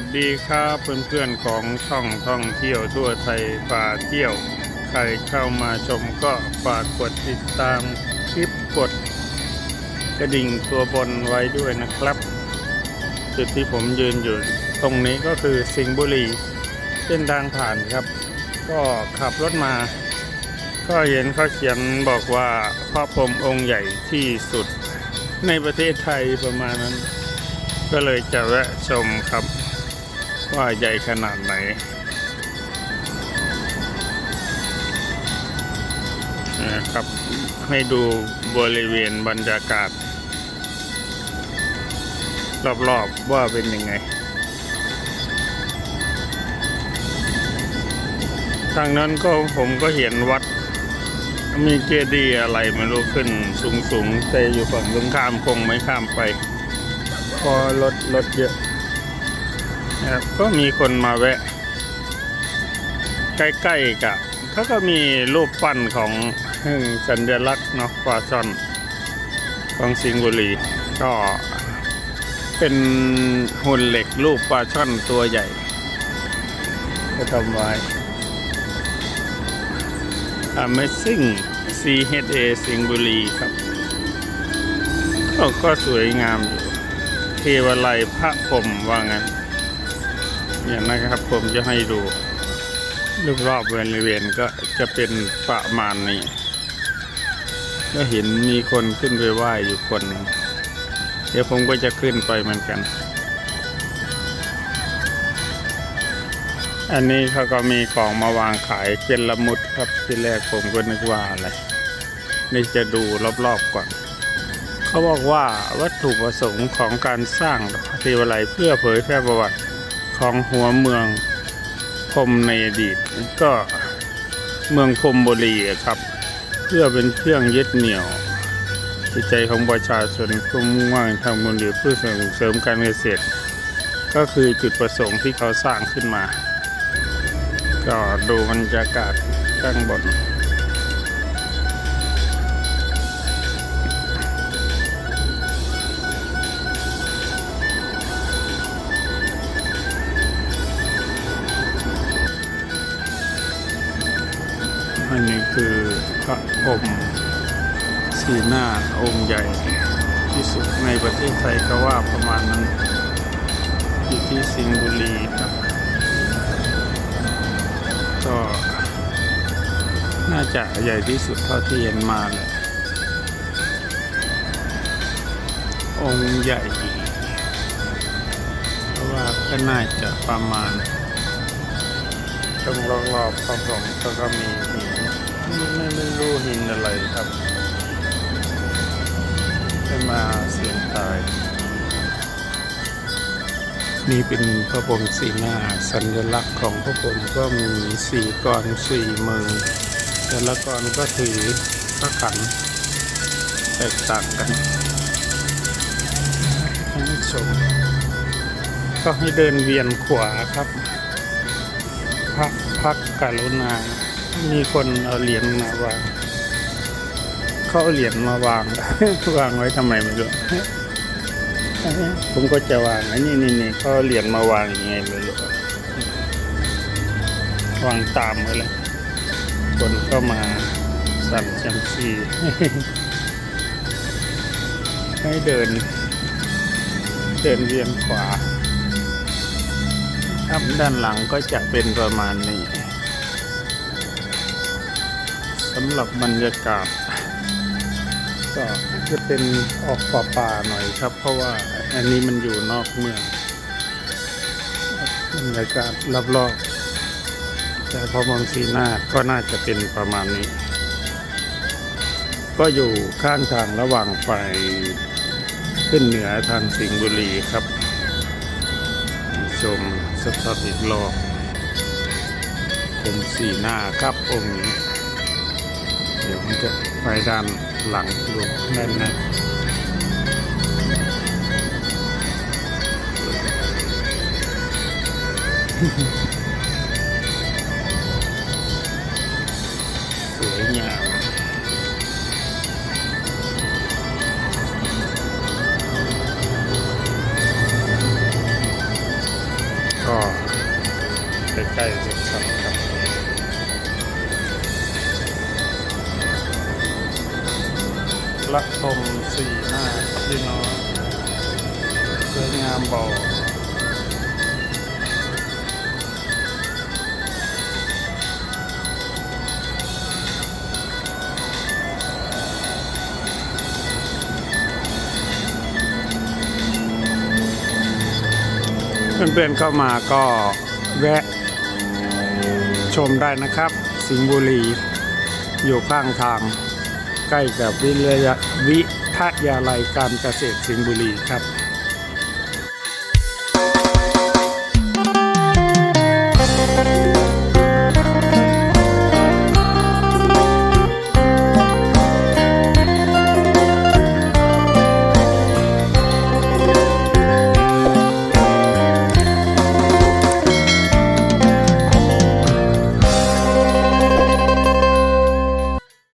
วัสดีครับเพื่อนๆของช่องท่องเที่ยวทั่วไทยพาเที่ยว ใครเข้ามาชมก็ฝากกดติดตามคลิปกด กระดิ่งตัวบนไว้ด้วยนะครับ จุดที่ผมยืนอยู่ ตรงนี้ก็คือสิงห์บุรีเส้นทางผ่านครับ ก็ขับรถมา ก็เห็นเขาเขียนบอกว่าพระพรหมองค์ใหญ่ที่สุดในประเทศไทยประมาณนั้นก็เลยจะแวะชมครับ ว่าใหญ่ขนาดไหนนะครับให้ดูบริเวณบรรยากาศ รอบๆว่าเป็นยังไง ทางนั้นก็ผมก็เห็นวัด มีเจดีย์อะไรไม่รู้ขึ้นสูงๆแต่อยู่ฝั่งตรงข้ามคงไม่ข้ามไป พอรถรถเยอะ นะครับก็มีคนมาแวะ ใกล้ๆกับเขาก็มีรูปปั้นของสัญลักษณ์เนาะปลาช่อนของสิงห์บุรีก็เป็นหุ่นเหล็กรูปปลาช่อนตัวใหญ่ก็ทำไว้ Amazing CHA สิงห์บุรีครับก็ก็สวยงามอยู่เทวไลยพระพรมว่างั้น เนี่ยนะครับผมจะให้ดูรอบๆบริเวณก็จะเป็นประมาณนี้ก็เห็นมีคนขึ้นไปไหว้อยู่คนนึงเดี๋ยวผมก็จะขึ้นไปเหมือนกัน อันนี้เขาก็มีของมาวางขายเป็นละมุดครับที่แรกผมก็นึกว่าอะไรนี่จะดูรอบๆก่อน เขาบอกว่าวัตถุประสงค์ของการสร้างเทวไลยเพื่อเผยแพร่ประวัติ ของหัวเมืองพรมในอดีต ก็เมืองพรมบุรีครับ เพื่อเป็นเครื่องยึดเหนี่ยวจิตใจของประชาชนผู้มุ่งมั่นทำบุญหรือเพื่อส่งเสริมการเกษตร ก็คือจุดประสงค์ที่เขาสร้างขึ้นมา ก็ดูบรรยากาศข้างบน อันนี้คือพระพรหมสีหน้าองค์ใหญ่ที่สุดในประเทศไทยก็ว่าประมาณนั้นอยู่ที่สิงห์บุรีครับ ก็น่าจะใหญ่ที่สุดเท่าที่เห็นมาเลยองค์ใหญ่เพราะว่าก็น่าจะประมาณตรงรอบๆของผมก็ก็มีหิน ไม่ไม่รู้หินอะไรครับจะมาเสียงตาย นี่เป็นพระพรหมสีหน้า สัญลักษณ์ของพระพรหมก็มีสี่กรสี่มือแต่ละกรก็ถือพระขันแตกต่างกันให้ชมก็ให้เดินเวียนขวาครับ พักพักกรุณา มีคนเอาเหรียญมาวางเขาเอาเหรียญมาวาง วางไว้ทำไมไม่รู้ผมก็จะวางอ้นี่นี่นี่เขาเหรียญมาวางยังไงไม่รู้วางตามเลยคนก็มาสั่นแชมซีให้เดิน เดินเวียนขวาครับด้านหลังก็จะเป็นประมาณนี้ำหรับบรรยากาศ ก็จะเป็นออกป่าป่าหน่อยครับ เพราะว่าอันนี้มันอยู่นอกเมืองบรรยากาศรอบๆแต่พอมองสีหน้าก็น่าจะเป็นประมาณนี้ ก็อยู่ข้างทางระหว่างไปขึ้นเหนือทางสิงห์บุรีครับ ชมสภาพอีกรอบเป็นสีหน้าครับองค์นี้ ดี๋ยวผมจะไปด้านหลังดูแน่นในสวยงามก็ใกล้ๆจะสำคัญ ละทมสี่หน้าพี่น้องสวยงามบ่อเพื่อนๆเข้ามาก็แวะชมได้นะครับ สิงห์บุรี อยู่ข้างทาง ใกล้กับวิทยาลัยการเกษตรสิงห์บุรีครับ